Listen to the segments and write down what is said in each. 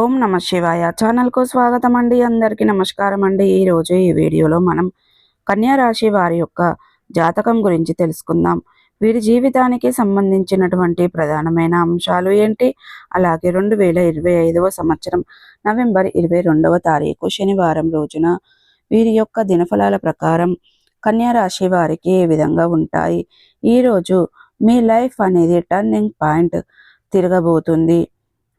ఓం నమ శివాయ. ఛానల్కు స్వాగతం అండి అందరికీ నమస్కారం అండి ఈరోజు ఈ వీడియోలో మనం కన్యా రాశి వారి యొక్క జాతకం గురించి తెలుసుకుందాం. వీరి జీవితానికి సంబంధించినటువంటి ప్రధానమైన అంశాలు ఏంటి? అలాగే రెండు వేల ఇరవై ఐదవ సంవత్సరం నవంబర్ ఇరవై రెండవ తారీఖు శనివారం రోజున వీరి యొక్క దినఫలాల ప్రకారం కన్యా రాశి వారికి ఏ విధంగా ఉంటాయి? ఈరోజు మీ లైఫ్ అనేది టర్నింగ్ పాయింట్ తిరగబోతుంది.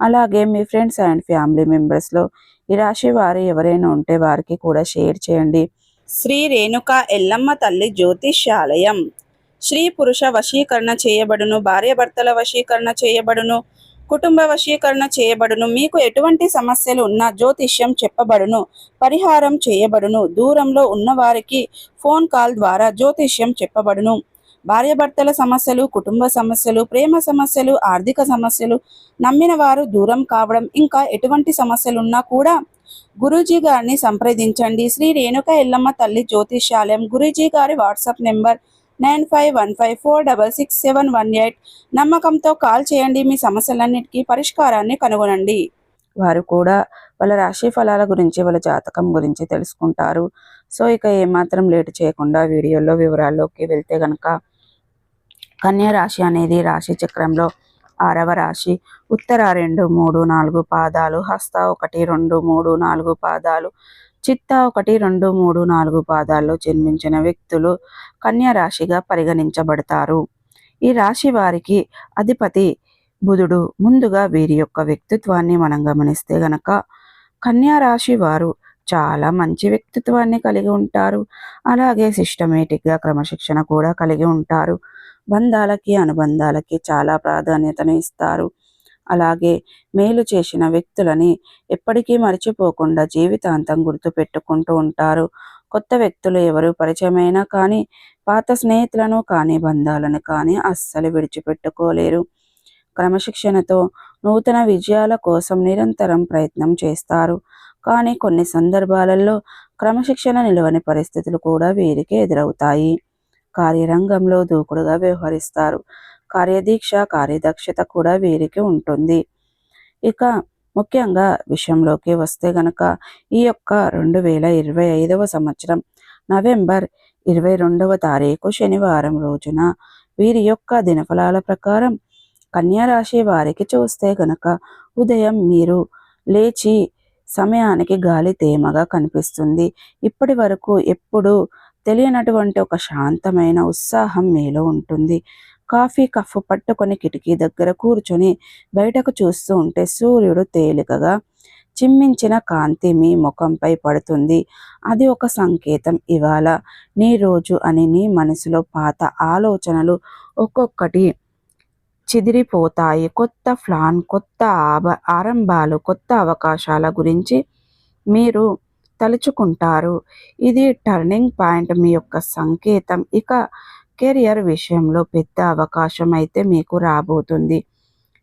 అలాగే మీ ఫ్రెండ్స్ అండ్ ఫ్యామిలీ మెంబర్స్లో ఈ రాశి వారు ఎవరైనా ఉంటే వారికి కూడా షేర్ చేయండి. శ్రీ రేణుక ఎల్లమ్మ తల్లి జ్యోతిష్యాలయం. స్త్రీ పురుష వశీకరణ చేయబడును భార్యాభర్తల వశీకరణ చేయబడును కుటుంబ వశీకరణ చేయబడును మీకు ఎటువంటి సమస్యలు ఉన్నా జ్యోతిష్యం చెప్పబడును పరిహారం చేయబడును దూరంలో ఉన్నవారికి ఫోన్ కాల్ ద్వారా జ్యోతిష్యం చెప్పబడును. భార్యాభర్తల సమస్యలు కుటుంబ సమస్యలు ప్రేమ సమస్యలు ఆర్థిక సమస్యలు నమ్మిన వారు దూరం కావడం ఇంకా ఎటువంటి సమస్యలున్నా కూడా గురూజీ గారిని సంప్రదించండి. శ్రీ రేణుక ఎల్లమ్మ తల్లి జ్యోతిష్యాలయం గురూజీ గారి WhatsApp number nine five one five four double six seven one eight నమ్మకంతో కాల్ చేయండి. మీ సమస్యలన్నిటికీ పరిష్కారాన్ని కనుగొనండి. వారు కూడా వాళ్ళ రాశి ఫలాల గురించి వాళ్ళ జాతకం గురించి తెలుసుకుంటారు. సో ఇక ఏమాత్రం లేటు చేయకుండా వీడియోలో వివరాల్లోకి వెళ్తే కనుక కన్యా రాశి అనేది రాశి చక్రంలో ఆరవ రాశి. ఉత్తర రెండు మూడు నాలుగు పాదాలు హస్త ఒకటి రెండు మూడు నాలుగు పాదాలు చిత్త ఒకటి రెండు మూడు నాలుగు పాదాల్లో జన్మించిన వ్యక్తులు కన్యా రాశిగా పరిగణించబడతారు. ఈ రాశి వారికి అధిపతి బుధుడు. ముందుగా వీరి యొక్క వ్యక్తిత్వాన్ని మనం గమనిస్తే గనక కన్యా రాశి వారు చాలా మంచి వ్యక్తిత్వాన్ని కలిగి ఉంటారు. అలాగే సిస్టమేటిక్గా క్రమశిక్షణ కూడా కలిగి ఉంటారు. బంధాలకి అనుబంధాలకి చాలా ప్రాధాన్యతను ఇస్తారు. అలాగే మేలు చేసిన వ్యక్తులని ఎప్పటికీ మర్చిపోకుండా జీవితాంతం గుర్తు పెట్టుకుంటూ ఉంటారు. కొత్త వ్యక్తులు ఎవరు పరిచయమైనా కానీ పాత స్నేహితులను కానీ బంధాలను కానీ అస్సలు విడిచిపెట్టుకోలేరు. క్రమశిక్షణతో నూతన విజయాల కోసం నిరంతరం ప్రయత్నం చేస్తారు. కానీ కొన్ని సందర్భాలలో క్రమశిక్షణ నిలవని పరిస్థితులు కూడా వీరికి ఎదురవుతాయి. కార్యరంగంలో దూకుడుగా వ్యవహరిస్తారు. కార్యదీక్ష కార్యదక్షత కూడా వీరికి ఉంటుంది. ఇక ముఖ్యంగా విషయంలోకి వస్తే గనక ఈ యొక్క రెండు వేల ఇరవై ఐదవ సంవత్సరం నవంబర్ ఇరవై రెండవ తారీఖు శనివారం రోజున వీరి యొక్క దినఫలాల ప్రకారం కన్యారాశి వారికి చూస్తే గనక ఉదయం మీరు లేచి సమయానికి గాలి తేమగా కనిపిస్తుంది. ఇప్పటి వరకు ఎప్పుడు తెలియనటువంటి ఒక శాంతమైన ఉత్సాహం మీలో ఉంటుంది. కాఫీ కఫ్ పట్టుకొని కిటికీ దగ్గర కూర్చొని బయటకు చూస్తూ ఉంటే సూర్యుడు తేలికగా చిమ్మించిన కాంతి మీ ముఖంపై పడుతుంది. అది ఒక సంకేతం ఇవాళ. నీ రోజు అని నీ మనసులో పాత ఆలోచనలు ఒక్కొక్కటి చిదిరిపోతాయి. కొత్త ప్లాన్ కొత్త ఆభ ఆరంభాలు కొత్త అవకాశాల గురించి మీరు తలుచుకుంటారు. ఇది టర్నింగ్ పాయింట్ మీ యొక్క సంకేతం. ఇక కెరియర్ విషయంలో పెద్ద అవకాశం అయితే మీకు రాబోతుంది.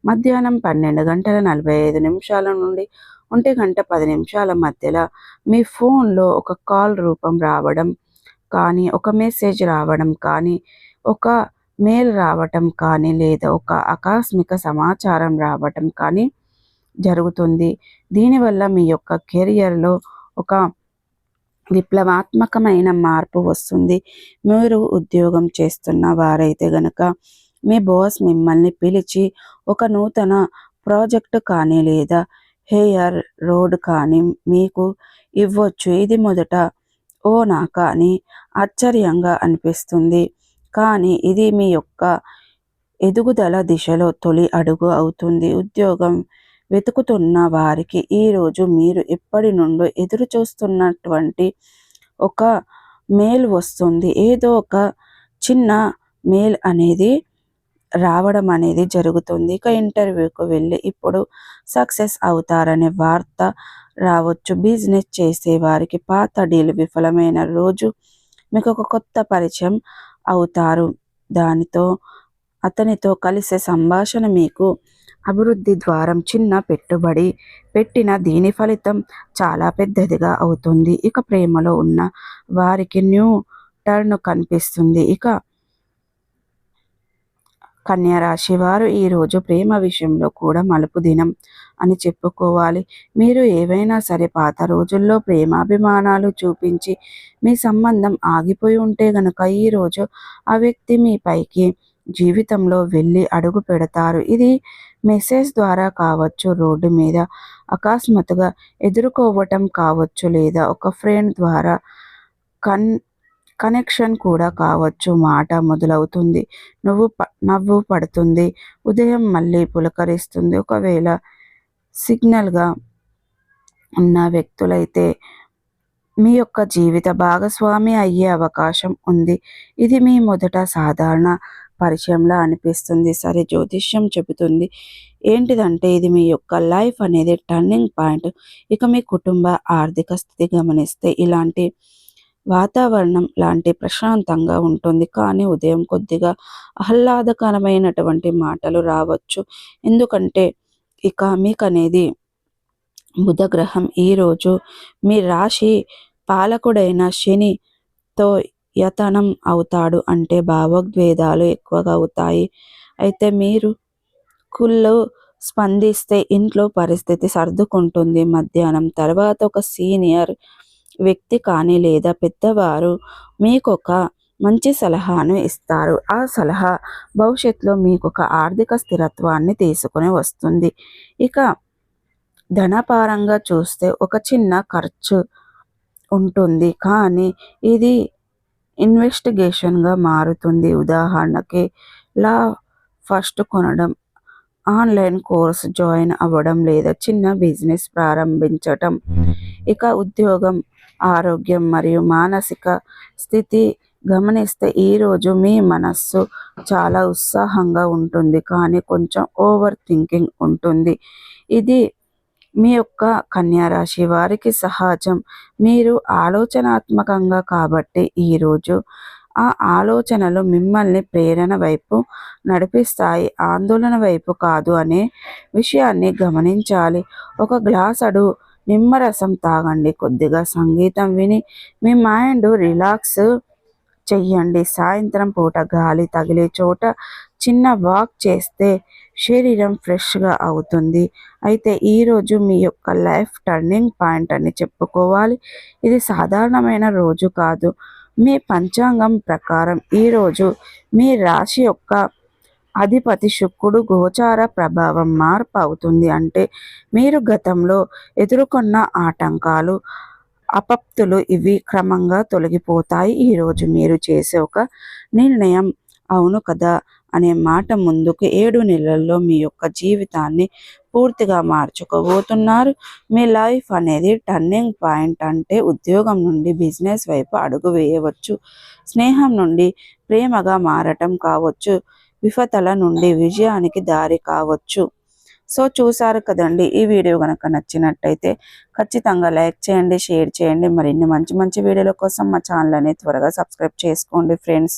మధ్యాహ్నం పన్నెండు గంటల నలభై ఐదు నిమిషాల నుండి ఒంటి గంట పది నిమిషాల మధ్యలో మీ ఫోన్లో ఒక కాల్ రూపం రావడం కానీ ఒక మెసేజ్ రావడం కానీ ఒక మెయిల్ రావటం కానీ లేదా ఒక ఆకస్మిక సమాచారం రావటం కానీ జరుగుతుంది. దీనివల్ల మీ యొక్క కెరియర్లో ఒక విప్లవాత్మకమైన మార్పు వస్తుంది. మీరు ఉద్యోగం చేస్తున్న వారైతే గనక మీ బాస్ మిమ్మల్ని పిలిచి ఒక నూతన ప్రాజెక్టు కానీ లేదా హెయిర్ రోడ్ కానీ మీకు ఇవ్వచ్చు. ఇది మొదట ఓ నా కానీ ఆశ్చర్యంగా అనిపిస్తుంది. కానీ ఇది మీ యొక్క ఎదుగుదల దిశలో తొలి అడుగు అవుతుంది. ఉద్యోగం వెతుకుతున్న వారికి ఈరోజు మీరు ఎప్పటి నుండో ఎదురు చూస్తున్నటువంటి ఒక మేల్ వస్తుంది. ఏదో ఒక చిన్న మేల్ అనేది రావడం అనేది జరుగుతుంది. ఇక ఇంటర్వ్యూకు వెళ్ళి ఇప్పుడు సక్సెస్ అవుతారనే వార్త రావచ్చు. బిజినెస్ చేసే వారికి పాత డీల్ విఫలమైన రోజు. మీకు ఒక కొత్త పరిచయం అవుతారు. దానితో అతనితో కలిసే సంభాషణ మీకు అభివృద్ధి ద్వారం చిన్న పెట్టుబడి పెట్టిన దీని ఫలితం చాలా పెద్దదిగా అవుతుంది. ఇక ప్రేమలో ఉన్న వారికి న్యూ టర్న్ కనిపిస్తుంది. ఇక కన్యరాశి వారు ఈరోజు ప్రేమ విషయంలో కూడా మలుపు దినం అని చెప్పుకోవాలి. మీరు ఏవైనా సరే పాత రోజుల్లో ప్రేమాభిమానాలు చూపించి మీ సంబంధం ఆగిపోయి ఉంటే గనుక ఈరోజు ఆ వ్యక్తి మీ పైకి జీవితంలో వెళ్ళి అడుగు పెడతారు. ఇది మెసేజ్ ద్వారా కావచ్చు రోడ్డు మీద అకస్మాత్తుగా ఎదుర్కోవటం కావచ్చు లేదా ఒక ఫ్రెండ్ ద్వారా కన్ కనెక్షన్ కూడా కావచ్చు. మాట మొదలవుతుంది. నువ్వు ప నవ్వు పడుతుంది. ఉదయం మళ్ళీ పులకరిస్తుంది. ఒకవేళ సిగ్నల్గా ఉన్న వ్యక్తులైతే మీ యొక్క జీవిత భాగస్వామి అయ్యే అవకాశం ఉంది. ఇది మీ మొదట సాధారణ పరిచయంలా అనిపిస్తుంది. సరే జ్యోతిష్యం చెబుతుంది. ఏంటిదంటే ఇది మీ యొక్క లైఫ్ అనేది టర్నింగ్ పాయింట్. ఇక మీ కుటుంబ ఆర్థిక స్థితి గమనిస్తే ఇలాంటి వాతావరణం లాంటి ప్రశాంతంగా ఉంటుంది. కానీ ఉదయం కొద్దిగా ఆహ్లాదకరమైనటువంటి మాటలు రావచ్చు. ఎందుకంటే ఇక మీకు అనేది బుధగ్రహం ఈరోజు మీ రాశి పాలకుడైన శనితో యతనం అవుతాడు అంటే భావోద్వేదాలు ఎక్కువగా అవుతాయి. అయితే మీరు కుళ్ళు స్పందిస్తే ఇంట్లో పరిస్థితి సర్దుకుంటుంది మధ్యాహ్నం. తర్వాత ఒక సీనియర్ వ్యక్తి కానీ లేదా పెద్దవారు మీకు ఒక మంచి సలహాను ఇస్తారు. ఆ సలహా భవిష్యత్తులో మీకు ఒక ఆర్థిక స్థిరత్వాన్ని తీసుకొని వస్తుంది. ఇక ధనపారంగా చూస్తే ఒక చిన్న ఖర్చు ఉంటుంది. కానీ ఇది ఇన్వెస్టిగేషన్గా మారుతుంది. ఉదాహరణకి లా ఫస్ట్ కొనడం ఆన్లైన్ కోర్స్ జాయిన్ అవ్వడం లేదా చిన్న బిజినెస్ ప్రారంభించటం. ఇక ఉద్యోగం ఆరోగ్యం మరియు మానసిక స్థితి గమనిస్తే ఈరోజు మీ మనస్సు చాలా ఉత్సాహంగా ఉంటుంది. కానీ కొంచెం ఓవర్ థింకింగ్ ఉంటుంది. ఇది మీ యొక్క కన్యారాశి వారికి సహజం. మీరు ఆలోచనాత్మకంగా కాబట్టి ఈరోజు ఆ ఆలోచనలు మిమ్మల్ని ప్రేరణ వైపు నడిపిస్తాయి. ఆందోళన వైపు కాదు అనే విషయాన్ని గమనించాలి. ఒక గ్లాసడు నిమ్మరసం తాగండి. కొద్దిగా సంగీతం విని మీ మైండ్ రిలాక్స్ చెయ్యండి. సాయంత్రం పూట గాలి తగిలే చోట చిన్న వాక్ చేస్తే శరీరం ఫ్రెష్గా అవుతుంది. అయితే ఈరోజు మీ యొక్క లైఫ్ టర్నింగ్ పాయింట్ అని చెప్పుకోవాలి. ఇది సాధారణమైన రోజు కాదు. మీ పంచాంగం ప్రకారం ఈరోజు మీ రాశి యొక్క అధిపతి శుక్రుడు గోచార ప్రభావం మార్పు అవుతుంది. అంటే మీరు గతంలో ఎదుర్కొన్న ఆటంకాలు అపప్తులు ఇవి క్రమంగా తొలగిపోతాయి. ఈరోజు మీరు చేసే ఒక నిర్ణయం. అవును కదా! అనే మాట ముందుకు ఏడు నెలల్లో మీ యొక్క జీవితాన్ని పూర్తిగా మార్చుకోబోతున్నారు. మీ లైఫ్ అనేది టర్నింగ్ పాయింట్ అంటే ఉద్యోగం నుండి బిజినెస్ వైపు అడుగు వేయవచ్చు. స్నేహం నుండి ప్రేమగా మారటం కావచ్చు. విఫతల నుండి విజయానికి దారి కావచ్చు. సో చూసారు కదండి ఈ వీడియో కనుక నచ్చినట్టయితే ఖచ్చితంగా లైక్ చేయండి షేర్ చేయండి. మరిన్ని మంచి మంచి వీడియోల కోసం మా ఛానల్ అనేది త్వరగా సబ్స్క్రైబ్ చేసుకోండి ఫ్రెండ్స్.